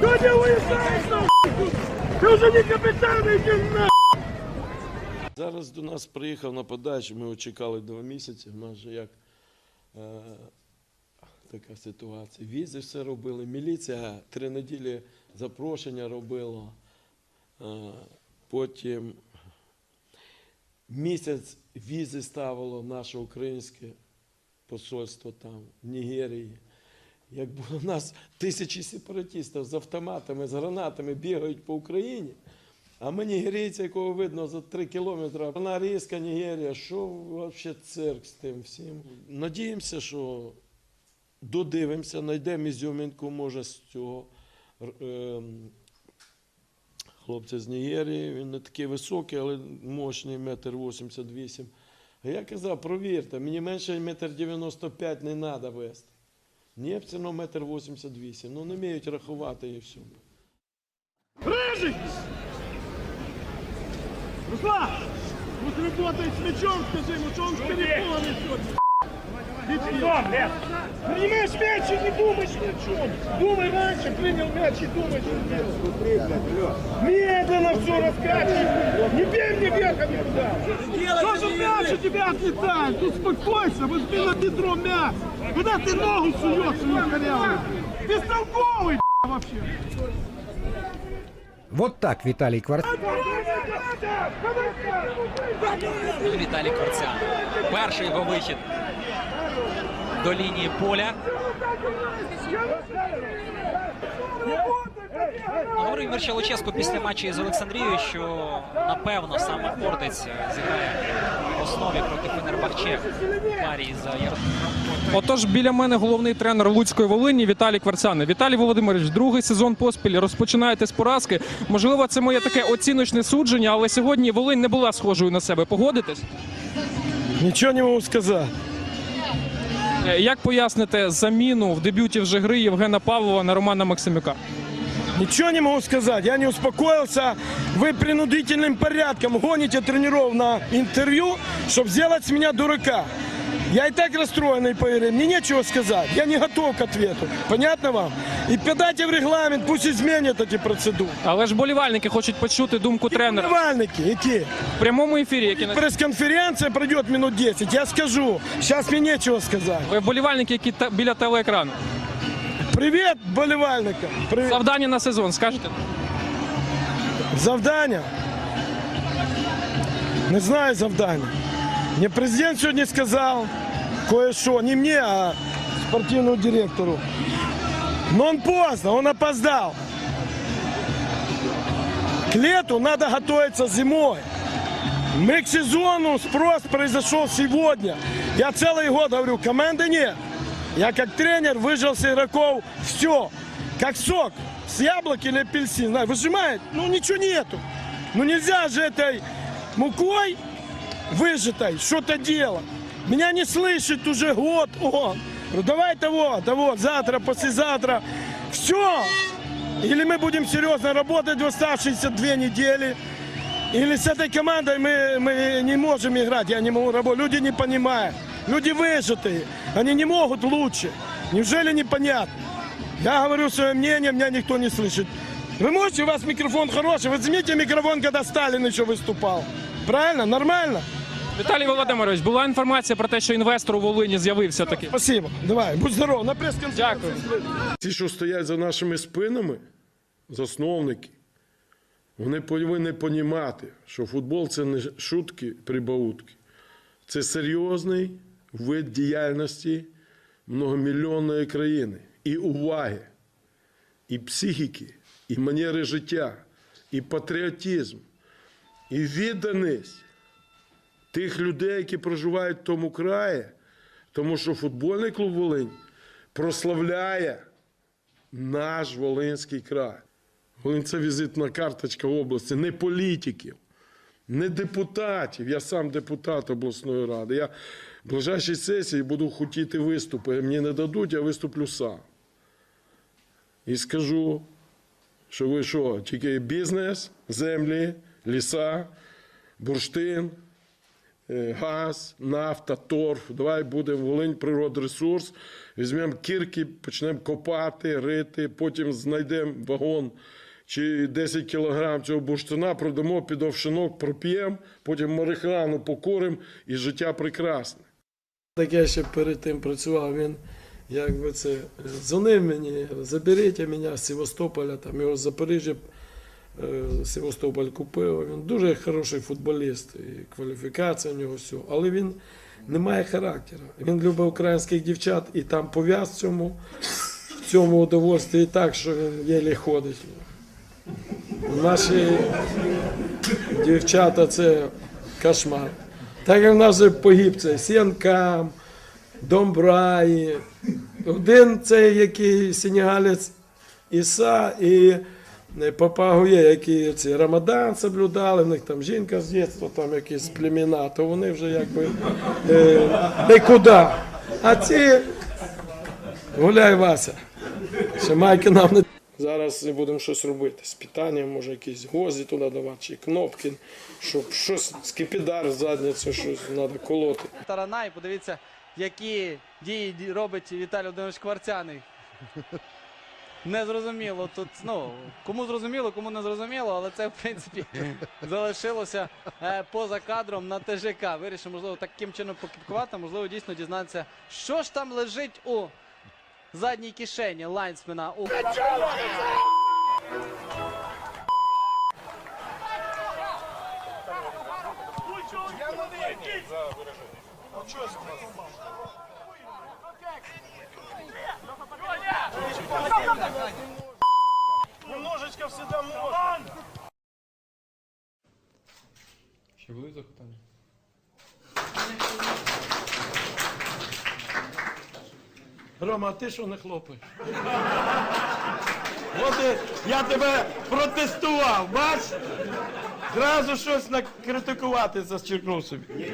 Кто не уезжает нахуй? Ты уже не капитан, иди на! Зараз до нас приїхав на подачу, ми чекали два місяці, майже як е, така ситуація. Візи все робили, міліція три неділі запрошення робила. Е, потім місяць візи ставило наше українське посольство там в Нігерії. Як було у нас тисячі сепаратистів з автоматами, з гранатами бігають по Україні. А ми нігерійці, якого видно за три кілометри, вона різка Нігерія, що взагалі цирк з тим всім. Надіємося, що додивимося, знайдемо ізюмінку, може, з цього ем, хлопця з Нігерії. Він не такий високий, але мощний, метр 88. А я казав, провірте, мені менше метр 95 не треба вести. Ні, все одно метр 88. Ну не вміють рахувати і все. Рижий! Руслан! Вот работает с мячом, скажи ему, что он сегодня. Принимаешь мяч и не думаешь ни о чем. Думай раньше, принял мяч и думай, что делать. Медленно все раскачивай. Не бей мне вверх никуда. Что же мяч у тебя отлетает? Успокойся, возьми на бедро мяч. Куда ты ногу суешь свою халяву? Бестолковый вообще. Вот так Виталий Кварцян Віталій Корцян. Перший його вихід до лінії поля. Говорив Мірча Луческо після матчу із Олександрією, що напевно саме Ордець зіграє в основі проти Фенербахче в парі за Ярославом. Отож, біля мене головний тренер Луцької Волині Віталій Кварцяни. Віталій Володимирович, другий сезон поспіль розпочинаєте з поразки. Можливо, це моє таке оціночне судження, але сьогодні Волинь не була схожою на себе. Погодитесь? Ничего не могу сказать. Е, Як поясните заміну в дебюті вже гри Євгена Павлова на Романа Максимюка? Ничего не могу сказать. Я не успокоился. Вы принудительным порядком гоните тренеров на интервью, чтобы сделать с меня дурака. Я и так расстроенный, поверь. Мне нечего сказать. Я не готов к ответу. Понятно вам? И подайте в регламент, пусть изменят эти процедуры. Але ж болівальники хочуть почути думку тренера Вальники, які? в прямому ефірі. Які на Пресс-конференция пройдет минут 10. Я скажу. Сейчас мне нечего сказать. ви вболівальники, які та- біля телеекрану. Привет, болівальникам. Привет. Завдання на сезон, скажете? Завдання? Не знаю завдання. Мне президент сьогодні сказав кое-что, не мне, а спортивному директору. Но он поздно, он опоздал. К лету надо готовиться зимой. Мы к сезону спрос произошел сегодня. Я целый год говорю, команды нет. Я как тренер выжил с игроков все. Как сок. С яблоки или апельсин. Выжимает, ну ничего нету. Ну нельзя же этой мукой выжатой что-то делать. Меня не слышит уже год он. Ну давай того, того, завтра, послезавтра. Все. Или мы будем серьезно работать в оставшиеся две недели. Или с этой командой мы, мы не можем играть, я не могу работать. Люди не понимают. Люди выжатые. Они не могут лучше. Неужели непонятно? Я говорю свое мнение, меня никто не слышит. Вы можете, у вас микрофон хороший, возьмите микрофон, когда Сталин еще выступал. Правильно? Нормально? Віталій Володимирович, була інформація про те, що інвестор у Волині з'явився таки. Спасибо. Давай, будь здоров. На пресс-конференции. Дякую. Ті, що стоять за нашими спинами, засновники, вони повинні розуміти, що футбол це не шутки, прибаутки. Це серйозний вид діяльності многомільйонної країни. І уваги, і психіки, і манери життя, і патріотизм, і відданість тих людей, які проживають в тому краї, тому що футбольний клуб Волинь прославляє наш Волинський край. Волинь це візитна карточка області, не політиків, не депутатів. Я сам депутат обласної ради. Я в ближайшій сесії буду хотіти виступи. Мені не дадуть, я виступлю сам. І скажу, що ви що, тільки бізнес, землі, ліса, бурштин, газ, нафта, торф. Давай буде Волинь природресурс. Візьмемо кірки, почнемо копати, рити, потім знайдемо вагон чи 10 кілограм цього бурштина, продамо під овшинок, проп'ємо, потім марихуану покуримо і життя прекрасне. Так я ще перед тим працював, він якби це дзвонив мені, заберіть мене з Севастополя, там його Запоріжжя е, Севастополь купив. Він дуже хороший футболіст, і кваліфікація в нього все. Але він не має характеру. Він любить українських дівчат і там пов'яз цьому, в цьому удовольстві так, що він єлі ходить. Наші дівчата це кошмар. Так як в нас погиб цей Сіанкам, Домбраї. Один цей, який сенегалець Іса і Папагує, які ці Рамадан соблюдали, в них там жінка з дитинства, там якісь племена, то вони вже якби е, нікуди. А ці гуляй Вася. Ще майки нам не. Зараз будемо щось робити. З питанням, може якісь гвозді туди давати, чи кнопки, щоб щось скипідар в задницю, щось треба колоти. Тарана і подивіться, які дії робить Віталій Володимирович Кварцяний. Незрозуміло тут, ну, кому зрозуміло, кому не зрозуміло, але це, в принципі, залишилося е, поза кадром на ТЖК. Вирішив, можливо, таким чином покіпкувати, можливо, дійсно дізнатися, що ж там лежить у задній кишені лайнсмена. У... Немножечко Ще були запитання? Рома, а ти що не хлопаєш? От я тебе протестував, бач? Зразу щось накритикувати зачеркнув собі.